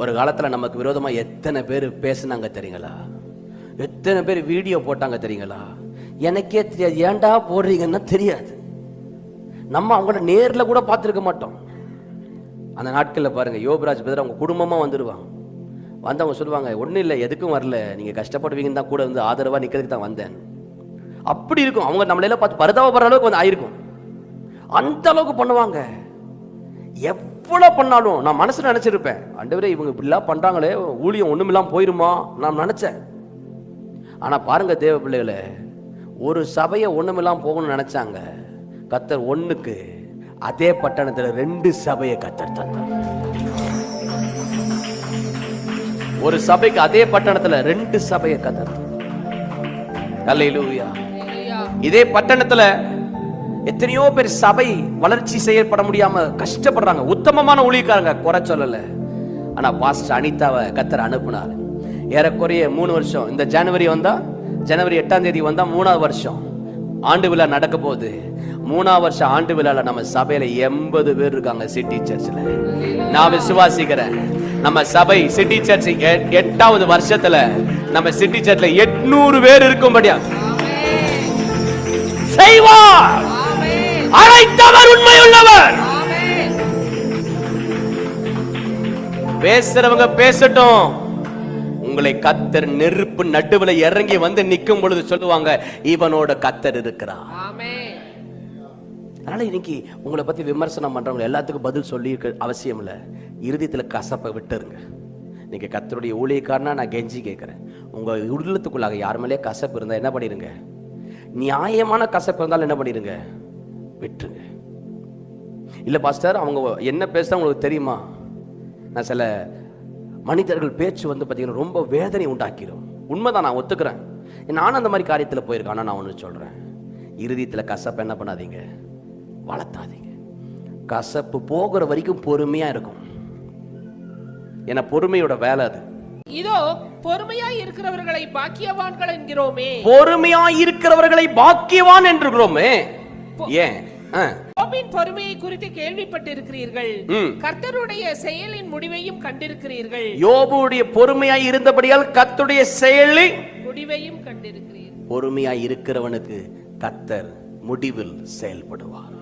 ஒரு காலத்தில் நமக்கு விரோதமாக எத்தனை பேர் பேசுனாங்க தெரியுங்களா? எத்தனை பேர் வீடியோ போட்டாங்க தெரியுங்களா? எனக்கே தெரியாது. ஏன்டா போடுறீங்கன்னா தெரியாது. நம்ம அவங்கள நேரில் கூட பார்த்துருக்க மாட்டோம். அந்த நாட்களில் பாருங்கள் யோகராஜ் பேர் அவங்க குடும்பமாக வந்துடுவாங்க வந்தவங்க சொல்லுவாங்க ஒன்றும் இல்லை எதுக்கும் வரல. நீங்கள் கஷ்டப்படுவீங்கன்னு தான் கூட வந்து ஆதரவாக நிற்கிறதுக்கு தான் வந்தேன். அப்படி இருக்கும். அவங்க நம்மளையெல்லாம் பார்த்து பரிதாபப்படுற அளவுக்கு வந்து ஆயிருக்கும். அந்த அளவுக்கு பண்ணுவாங்க. எவ்வளவு பண்ணாலும் நான் மனசுல நினைச்சிருப்பேன் ஆண்டவரே இவங்க இப்படிலாம் பண்றாங்களே ஊழியம் ஒண்ணுமில்லாம போயிருமா? நான் நினைச்சேன். ஆனா பாருங்க தேவ பிள்ளைகளே ஒரு சபையை ஒண்ணுமில்லாம போகணும்னு நினைச்சாங்க. கத்தர் ஒண்ணுக்கு அதே பட்டணத்துல ரெண்டு சபையை கத்தர் தந்தார். ஒரு சபைக்கு அதே பட்டணத்துல ரெண்டு சபையை கத்தர். அல்லேலூயா இதே பட்டணத்துல எத்தனையோ பேர் சபை வளர்ச்சி செய்யப்பட முடியாம கஷ்டப்படுறாங்க. உத்தமமான ஊழியக்காரங்க குறை சொல்லல. ஆனா பாஸ்டர் அனிதாவை கத்தர் அனுப்புனார். ஏறக்குறைய மூணு வருஷம். இந்த ஜனவரி வந்தா ஜனவரி எட்டாம் தேதி வந்தா மூணாவது வருஷம். ஆண்டு விழா நடக்க போகுது. மூணாவது வருஷம் ஆண்டு விழால நம்ம சபையில எண்பது பேர் இருக்காங்க சிட்டி சர்ச்சில். நான் விசுவாசிக்கிறேன். நம்ம சபை சிட்டி சர்ச் எட்டாவது வருஷத்துல நம்ம சிட்டி சர்ச்ல எட்நூறு பேர் இருக்கும்படியா? செய்வார்! அழைத்தவர் உண்மையுள்ளவர். பேசுறவங்க பேசட்டும். உங்களை கத்தர் நெருப்பு நடுவுல இறங்கி வந்து நிற்கும் பொழுது சொல்லுவாங்க இவனோட கத்தர் இருக்கிறான் அதனால இன்னைக்கு உங்களை பத்தி விமர்சனம் பண்றவங்க எல்லாத்துக்கும் பதில் சொல்லி அவசியம் இல்லை. இறுதியத்தில் கசப்பை விட்டுருங்க. நீங்க கத்தருடைய ஊழியக்காரனா நான் கெஞ்சி கேட்குறேன் உங்க உள்ளத்துக்குள்ளாக யார் மேலேயே கசப்பு இருந்தா என்ன பண்ணிருங்க? நியாயமான கசப்பு இருந்தாலும் என்ன பண்ணிருங்க? விட்டுருங்க இல்ல பாஸ்டர் அவங்க என்ன பேசுறா உங்களுக்கு தெரியுமா? நான் சில மனிதர்கள் பேச்சு வந்து பார்த்தீங்கன்னா ரொம்ப வேதனை உண்டாக்கிடும் உண்மைதான் நான் ஒத்துக்கிறேன். நானும் அந்த மாதிரி காரியத்தில் போயிருக்கேன். ஆனால் நான் ஒன்று சொல்கிறேன் இறுதியத்தில் கசப்பு என்ன பண்ணாதீங்க? வளர்த்தாதீங்க. கசப்பு போகிற வரைக்கும் பொறுமையாக இருக்கும். ஏன்னா பொறுமையோட வேலை அது. இதோ பொறுமையாய் இருக்கிறவர்களை பாக்கியவான்கள் என்கிறோமே. பொறுமையா இருக்கிறவர்களை பாக்கியவான் என்றுகிறோமே. ஏன்? யோபின் பொறுமையை குறித்து கேள்விப்பட்டிருக்கிறீர்கள். கர்த்தருடைய செயலின் முடிவையும் கண்டிருக்கிறீர்கள். யோபுடைய பொறுமையாய் இருந்தபடியால் கத்துடைய செயலை முடிவையும் கண்டிருக்கிறீர்கள். பொறுமையாய் இருக்கிறவனுக்கு கத்தர் முடிவில் செயல்படுவார்.